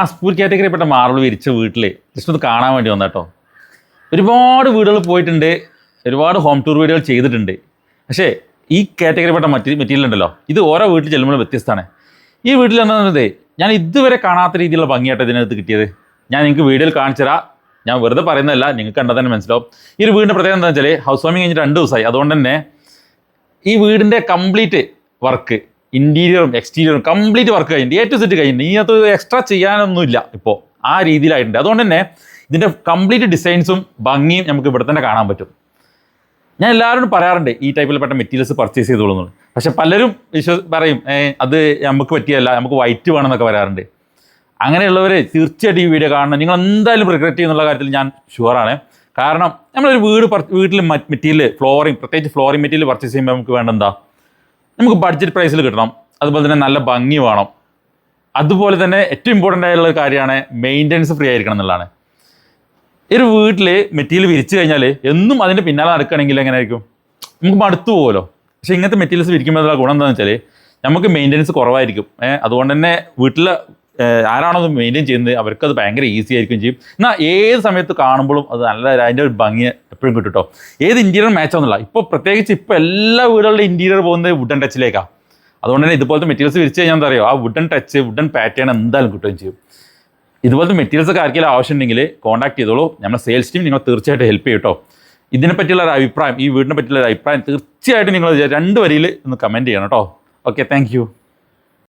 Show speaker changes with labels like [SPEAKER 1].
[SPEAKER 1] നാസ്പൂർ കാറ്റഗറിപ്പെട്ട marble വിരിച്ച വീട്ടിൽ just ഒന്ന് കാണാൻ വേണ്ടി വന്ന കേട്ടോ. ഒരുപാട് വീടുകൾ പോയിട്ടുണ്ട്. ഒരുപാട് ഹോം ടൂർ വീഡിയോകൾ ചെയ്തിട്ടുണ്ട്. പക്ഷേ ഈ കാറ്റഗറിപ്പെട്ട മറ്റ് മെറ്റീരിയൽ ഉണ്ടല്ലോ. ഇത് ഓരോ വീട്ടിൽ ചെല്ലുമ്പോൾ വ്യത്യസ്തമാണ്. ഈ വീട്ടിൽ എന്താണെന്നത് ഞാൻ ഇതുവരെ കാണാത്ത രീതിയിലുള്ള ഭംഗിയായിട്ട് ഇതിനകത്ത് കിട്ടിയത്. ഞാൻ നിങ്ങൾക്ക് വീഡിയോയിൽ കാണിച്ചു തരാം. ഞാൻ വെറുതെ പറയുന്നതല്ല നിങ്ങൾക്ക് കണ്ടാൽ തന്നെ മനസ്സിലാവും. ഈ ഒരു വീടിന്റെ പ്രത്യേകത എന്താണെന്ന് വെച്ചാൽ ഹൗസ് വാമിങ് കഴിഞ്ഞിട്ട് രണ്ട് ദിവസമായി. അതുകൊണ്ട് തന്നെ ഈ വീടിന്റെ കംപ്ലീറ്റ് വർക്ക് ഇന്റീരിയറും എക്സ്റ്റീരിയറും കംപ്ലീറ്റ് വർക്ക് കഴിഞ്ഞിട്ട് എ സെറ്റ് കഴിഞ്ഞിട്ട് ഇതിനകത്ത് എക്സ്ട്രാ ചെയ്യാനൊന്നുമില്ല. ഇപ്പോൾ ആ രീതിയിലായിട്ടുണ്ട്. അതുകൊണ്ട് തന്നെ ഇതിന്റെ കംപ്ലീറ്റ് ഡിസൈൻസും ഭംഗിയും നമുക്ക് ഇവിടെ തന്നെ കാണാൻ പറ്റും. ഞാൻ എല്ലാവരോടും പറയാറുണ്ട് ഈ ടൈപ്പിൽപ്പെട്ട മെറ്റീരിയൽസ് പർച്ചേസ് ചെയ്തോളൂ പക്ഷെ പലരും വിശ്വ പറയും അത് നമുക്ക് പറ്റിയല്ല നമുക്ക് വൈറ്റ് വേണമെന്നൊക്കെ പറയാറുണ്ട്. അങ്ങനെയുള്ളവർ തീർച്ചയായിട്ടും ഈ വീഡിയോ കാണണം. നിങ്ങൾ എന്തായാലും റിഗ്രറ്റ് ചെയ്യുന്നുള്ള കാര്യത്തിൽ ഞാൻ ഷുവറാണ് കാരണം നമ്മളൊരു വീട് വീട്ടിൽ മെറ്റീരിയൽ ഫ്ലോറിങ് പ്രത്യേകിച്ച് ഫ്ലോറിങ് മെറ്റീരിയൽ പർച്ചേസ് ചെയ്യുമ്പോൾ നമുക്ക് വേണ്ട എന്താ? നമുക്ക് ബഡ്ജറ്റ് പ്രൈസിൽ കിട്ടണം. അതുപോലെ തന്നെ നല്ല ഭംഗി വേണം. അതുപോലെ തന്നെ ഏറ്റവും ഇമ്പോർട്ടന്റ് ആയിട്ടുള്ള കാര്യമാണ് മെയിന്റനൻസ് ഫ്രീ ആയിരിക്കണം എന്നുള്ളതാണ്. ഒരു വീട്ടിൽ മെറ്റീരിയൽ വിരിച്ചു കഴിഞ്ഞാൽ എന്നും അതിന്റെ പിന്നാലെ നടക്കുകയാണെങ്കിൽ എങ്ങനെ ആയിരിക്കും നമുക്ക് മടുത്തു പോകുമല്ലോ പക്ഷേ ഇങ്ങനത്തെ മെറ്റീരിയൽസ് വിരിക്കുമ്പോഴുള്ള ഗുണം എന്താണെന്ന് വെച്ചാൽ നമുക്ക് മെയിന്റനൻസ് കുറവായിരിക്കും. അതുകൊണ്ട് തന്നെ വീട്ടിൽ ആരാണോ അത് മെയിന്റെയിൻ ചെയ്യുന്നത്? അവർക്ക് അത് ഭയങ്കര ഈസി ആയിരിക്കും ചെയ്യും. എന്നാൽ ഏത് സമയത്ത് കാണുമ്പോഴും അത് നല്ല അതിന്റെ ഒരു ഭംഗി എപ്പോഴും കിട്ടും കേട്ടോ ഏത് ഇന്റീരിയർ മാച്ച് ആവുന്നില്ല ഇപ്പോൾ പ്രത്യേകിച്ച് ഇപ്പോൾ എല്ലാ വീടുകളുടെ ഇന്റീരിയർ പോകുന്നത് വുഡൻ ടച്ചിലേക്കാണ് അതുകൊണ്ട് തന്നെ ഇതുപോലത്തെ മെറ്റീരിയൽസ് വിരിച്ച് കഴിഞ്ഞാൽ എന്താ പറയുക ആ വുഡൻ ടച്ച് വുഡൻ പാറ്റേൺ എന്തായാലും കിട്ടുകയും ചെയ്യും. ഇതുപോലത്തെ മെറ്റീരിയൽസ് ഒക്കെ ആർക്കെങ്കിലും ആവശ്യമുണ്ടെങ്കിൽ കോൺടാക്ട് ചെയ്തോളൂ. നമ്മുടെ സെയിൽസ് ടീം നിങ്ങൾ തീർച്ചയായിട്ടും ഹെൽപ്പ് ചെയ്യും കേട്ടോ ഇതിനെ പറ്റിയുള്ള ഒരു അഭിപ്രായം ഈ വീടിനെ പറ്റിയുള്ള ഒരു അഭിപ്രായം തീർച്ചയായിട്ടും നിങ്ങൾ രണ്ട് വരിയിൽ ഒന്ന് കമന്റ് ചെയ്യണം കേട്ടോ ഓക്കെ താങ്ക്